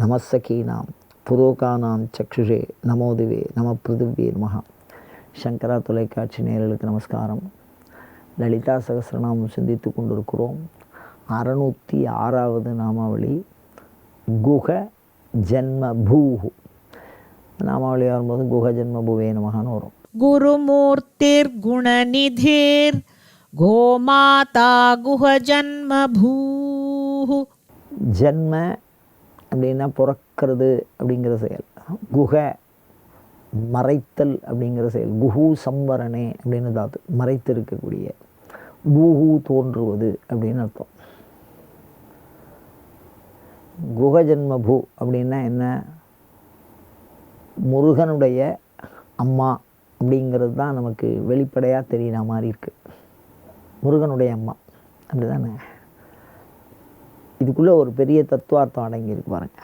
நமசகீனாம் புரோகானாம் சக்ஷுஷே நமோதுவே நம பிருதிவ்யே மகா சங்கரா தொலைக்காட்சி நேரலுக்கு நமஸ்காரம். லலிதா சகசிரநாமம் சிந்தித்து கொண்டிருக்கிறோம். அறநூற்றி ஆறாவது நாமாவளி குக ஜென்ம பூஹு நாமாவளி வரும்போது குக ஜென்ம பூவே நமகான்னு வரும். குருமூர்த்திர் குணநிதேர் கோமாதா குஹ ஜன்ம ஜென்ம அப்படின்னா பிறக்கிறது அப்படிங்கிற செயல். குக மறைத்தல் அப்படிங்கிற செயல். குஹு சம்வரணே அப்படின்னு தாத்து மறைத்திருக்கக்கூடிய. குஹு தோன்றுவது அப்படின்னு அர்த்தம். குக ஜன்ம பூ அப்படின்னா என்ன? முருகனுடைய அம்மா அப்படிங்கிறது தான் நமக்கு வெளிப்படையாக தெரியிற மாதிரி இருக்குது முருகனுடைய அம்மா. அப்படி தானே இதுக்குள்ளே ஒரு பெரிய தத்துவார்த்தம் அடங்கியிருக்கு பாருங்க.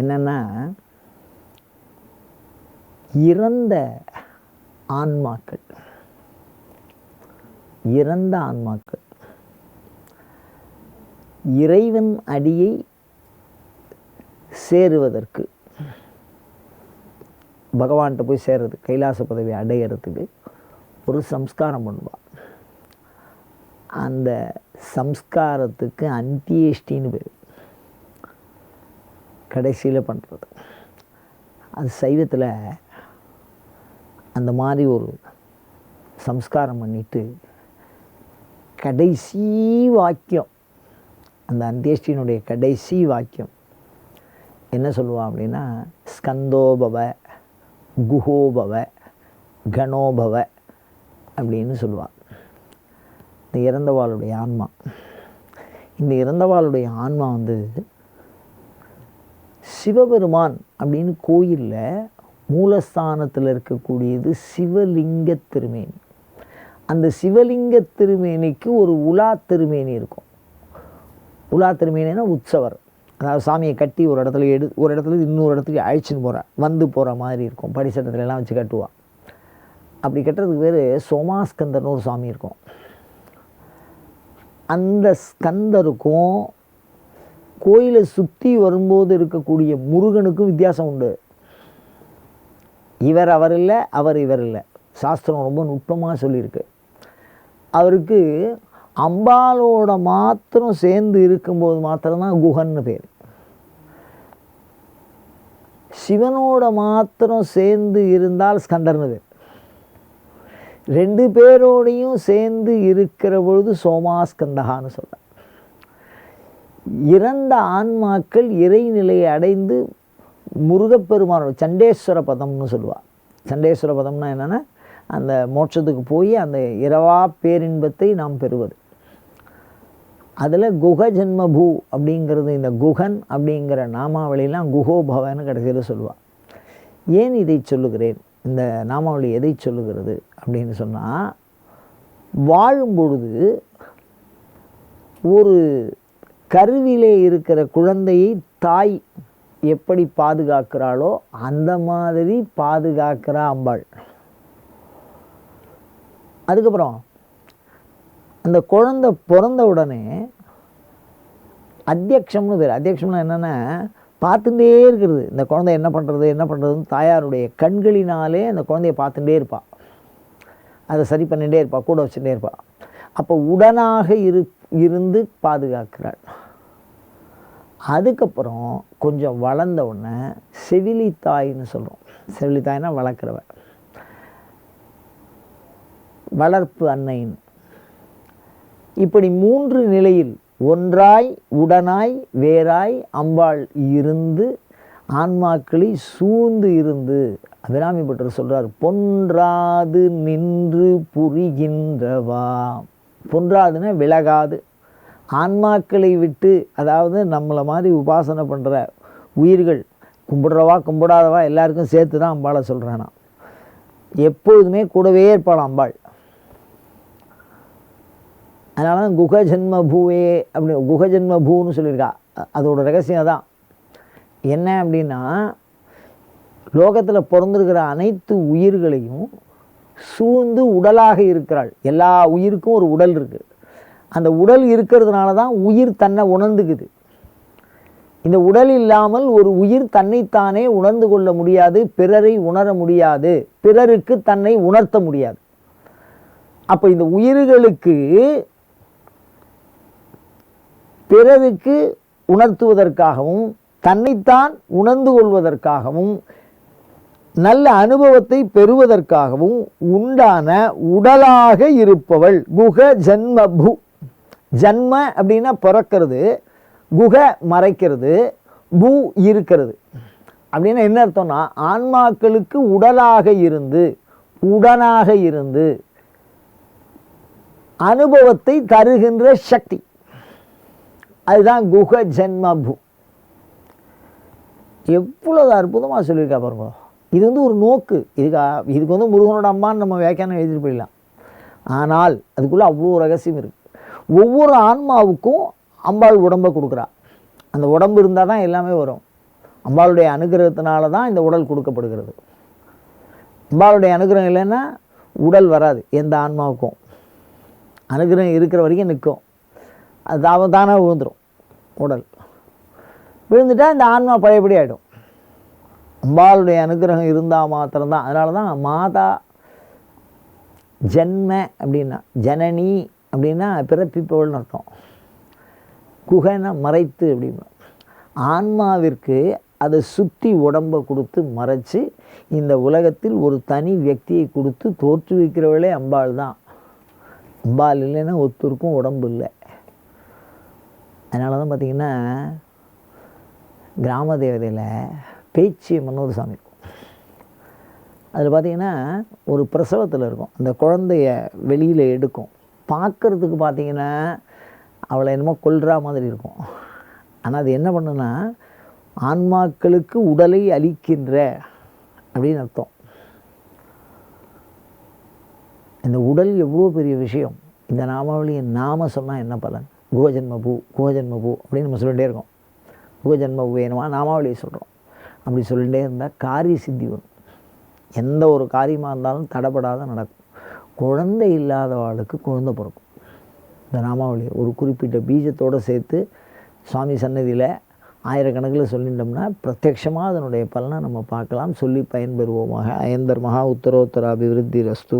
என்னென்னா இறந்த ஆன்மாக்கள் இறந்த ஆன்மாக்கள் இறைவன் அடியை சேருவதற்கு பகவான்கிட்ட போய் சேர்றது கைலாச பதவி அடையிறதுக்கு ஒரு சம்ஸ்காரம் பண்ணுவாள் அந்த சம்ஸ்காரத்துக்கு அந்தியேஷ்டின்னு பேர். கடைசியில் பண்ணுறது அது சைவத்தில் அந்த மாதிரி ஒரு சம்ஸ்காரம் பண்ணிட்டு கடைசி வாக்கியம் அந்த அந்தியேஷ்டினுடைய கடைசி வாக்கியம். என்ன சொல்லுவான் அப்படின்னா ஸ்கந்தோபவ குஹோபவ கணோபவ அப்படின்னு சொல்லுவாள் இந்த இறந்தவாளுடைய ஆன்மா. இந்த இறந்தவாளுடைய ஆன்மா வந்து சிவபெருமான் அப்படின்னு கோயிலில் மூலஸ்தானத்தில் இருக்கக்கூடியது சிவலிங்க திருமேனி. அந்த சிவலிங்க திருமேனிக்கு ஒரு உலா திருமேனி இருக்கும். உலா திருமேனினா உற்சவர். அதாவது சாமியை கட்டி ஒரு இடத்துல எடு ஒரு இடத்துல இன்னொரு இடத்துக்கு அழைச்சின்னு போகிற வந்து போகிற மாதிரி இருக்கும். படிச்சட்டத்துல வச்சு கட்டுவாள் அப்படி கட்டுறதுக்கு பேர் சோமாஸ்கந்தர்னு ஒரு சாமி இருக்கும். அந்த ஸ்கந்தருக்கும் கோயிலை சுற்றி வரும்போது இருக்கக்கூடிய முருகனுக்கும் வித்தியாசம் உண்டு. இவர் அவர் இல்லை அவர் இவர் இல்லை. சாஸ்திரம் ரொம்ப நுட்பமாக சொல்லியிருக்கு. அவருக்கு அம்பாலோட மாத்திரம் சேர்ந்து இருக்கும்போது மாத்திரம்தான் குஹன்னு பேர். சிவனோட மாத்திரம் சேர்ந்து இருந்தால் ஸ்கந்தர்னு பேர். ரெண்டு பேரோடையும் சேர்ந்து இருக்கிற பொழுது சோமாஸ்கந்தகான்னு சொல்கிறார் இறந்த ஆன்மாக்கள் இறைநிலையை அடைந்து முருகப்பெருமானோட சண்டேஸ்வர பதம்னு சொல்லுவாள் சண்டேஸ்வர பதம்னா என்னென்னா அந்த மோட்சத்துக்கு போய் அந்த இரவா பேரின்பத்தை நாம் பெறுவது. அதில் குக ஜென்மபூ அப்படிங்கிறது இந்த குகன் அப்படிங்கிற நாமாவளியெல்லாம் குகோபவன்னு கடைசியில் சொல்லுவாள் ஏன் இதை சொல்லுகிறேன்? இந்த நாமாவளி எதை சொல்லுகிறது அப்படின்னு சொன்னால் வாழும் பொழுது ஒரு கருவிலே இருக்கிற குழந்தையை தாய் எப்படி பாதுகாக்கிறாளோ அந்த மாதிரி பாதுகாக்கிறா அம்பாள். அதுக்கப்புறம் அந்த குழந்தை பிறந்த உடனே அத்தியக்ஷம்னு பேர் அத்தியக்ஷம்னா என்னென்னா பார்த்துட்டே இருக்கிறது. இந்த குழந்தை என்ன பண்ணுறது என்ன பண்ணுறதுன்னு தாயாருடைய கண்களினாலே அந்த குழந்தைய பார்த்துட்டே இருப்பாள் அதை சரி பண்ணிகிட்டே இருப்பாள் கூட வச்சுட்டே இருப்பாள் அப்போ உடனாக இரு இருந்து பாதுகாக்கிறாள். அதுக்கப்புறம் கொஞ்சம் வளர்ந்த உடனே செவிலி தாயின்னு சொல்கிறோம் செவிலி தாய்னா வளர்க்குறவ வளர்ப்பு அன்னைன்னு இப்படி மூன்று நிலையில் ஒன்றாய் உடனாய் வேறாய் அம்பாள் இருந்து ஆன்மாக்களை சூழ்ந்து இருந்து அபிராமி பட்டர் சொல்கிறார் பொன்றாது நின்று புரிகின்றவா? பொன்றாதுன்னா விலகாது. ஆன்மாக்களை விட்டு அதாவது நம்மளை மாதிரி உபாசனை பண்ணுற உயிர்கள் கும்பிடுறவா கும்பிடாதவா எல்லாருக்கும் சேர்த்து தான் அம்பாளை சொல்கிறேன் நான் எப்பொழுதுமே கூடவே இருப்பாள் அம்பாள். அதனால தான் குக ஜென்மபூவே அப்படி குக ஜென்மபூன்னு சொல்லியிருக்கா. அதோட ரகசியம் தான் என்ன அப்படின்னா லோகத்தில் பிறந்திருக்கிற அனைத்து உயிர்களையும் சூழ்ந்து உடலாக இருக்கிறாள். எல்லா உயிருக்கும் ஒரு உடல் இருக்குது அந்த உடல் இருக்கிறதுனால தான் உயிர் தன்னை உணர்ந்துக்குது. இந்த உடல் இல்லாமல் ஒரு உயிர் தன்னைத்தானே உணர்ந்து கொள்ள முடியாது பிறரை உணர முடியாது பிறருக்கு தன்னை உணர்த்த முடியாது. அப்போ இந்த உயிர்களுக்கு பிறருக்கு உணர்த்துவதற்காகவும் தன்னைத்தான் உணர்ந்து கொள்வதற்காகவும் நல்ல அனுபவத்தை பெறுவதற்காகவும் உண்டான உடலாக இருப்பவள் குக ஜன்ம பூ ஜன்ம அப்படின்னா பிறக்கிறது குக மறைக்கிறது பூ இருக்கிறது. அப்படின்னா என்ன அர்த்தம்னா ஆன்மாக்களுக்கு உடலாக இருந்து உடனாக இருந்து அனுபவத்தை தருகின்ற சக்தி. அதுதான் குக ஜென்ம எவ்வளோ அற்புதமாக சொல்லியிருக்கா பாருங்க. இது வந்து ஒரு நோக்கு. இதுக்கு இதுக்கு வந்து முருகனோட அம்மான்னு நம்ம வியாக்கியானம் எழுதிட்டு போயிடலாம். ஆனால் அதுக்குள்ளே அவ்வளோ ரகசியம் இருக்குது ஒவ்வொரு ஆன்மாவுக்கும் அம்பாள் உடம்பை கொடுக்குறா. அந்த உடம்பு இருந்தால் தான் எல்லாமே வரும். அம்பாளுடைய அனுகிரகத்தினால தான் இந்த உடல் கொடுக்கப்படுகிறது. அம்பாளுடைய அனுகிரகம் இல்லைன்னா உடல் வராது எந்த ஆன்மாவுக்கும். அனுகிரகம் இருக்கிற வரைக்கும் நிற்கும். அது அவன் தானாக விழுந்துடும் உடல். விழுந்துட்டால் இந்த ஆன்மா பழையபடி ஆகிடும் அம்பாளுடைய அனுகிரகம் இருந்தால் மாத்திரம்தான். அதனால தான் மாதா ஜென்ம அப்படின்னா ஜனனி அப்படின்னா பிறப்பிப்பவள்னு அர்த்தம். குகனை மறைத்து அப்படின்னா ஆன்மாவிற்கு அதை சுற்றி உடம்பை கொடுத்து மறைச்சு இந்த உலகத்தில் ஒரு தனி வியக்தியை கொடுத்து தோற்றுவிக்கிறவளே அம்பாள் தான். அம்பாள் இல்லைன்னா ஒத்துருக்கும் உடம்பு இல்லை. அதனால தான் பார்த்திங்கன்னா கிராம தேவதையில் பேச்சு ஒரு சாமி இருக்கும். அதில் பார்த்தீங்கன்னா ஒரு பிரசவத்தில் இருக்கும். அந்த குழந்தைய வெளியில் எடுக்கும். பார்க்கறதுக்கு பார்த்தீங்கன்னா அவளை என்னமோ கொல்றா மாதிரி இருக்கும். ஆனால் அது என்ன பண்ணுன்னா ஆன்மாக்களுக்கு உடலை அளிக்கின்ற அப்படின்னு அர்த்தம். இந்த உடல் எவ்வளோ பெரிய விஷயம்? இந்த நாமாவளியின் நாம சொன்னால் என்ன பலன்? குகஜன்ம பூ குகஜன்ம பூ அப்படின்னு நம்ம சொல்லிகிட்டே இருக்கோம். குகஜன்ம பூ வேணுமா நாமாவளியை சொல்கிறோம் அப்படி சொல்லிகிட்டே இருந்தால் காரிய சித்தி வரும். எந்த ஒரு காரியமாக இருந்தாலும் தடைப்படாத நடக்கும். குழந்தை இல்லாதவாளுக்கு குழந்தை பிறக்கும். இந்த நாமாவளி ஒரு குறிப்பிட்ட பீஜத்தோடு சேர்த்து சுவாமி சன்னதியில் ஆயிரக்கணக்கில் சொல்லிட்டோம்னா பிரத்யக்ஷமாக அதனுடைய பலனை நம்ம பார்க்கலாம். சொல்லி பயன்பெறுவோமாக. அயந்தர் மகா உத்தரோத்தர அபிவிருத்தி ரஸ்து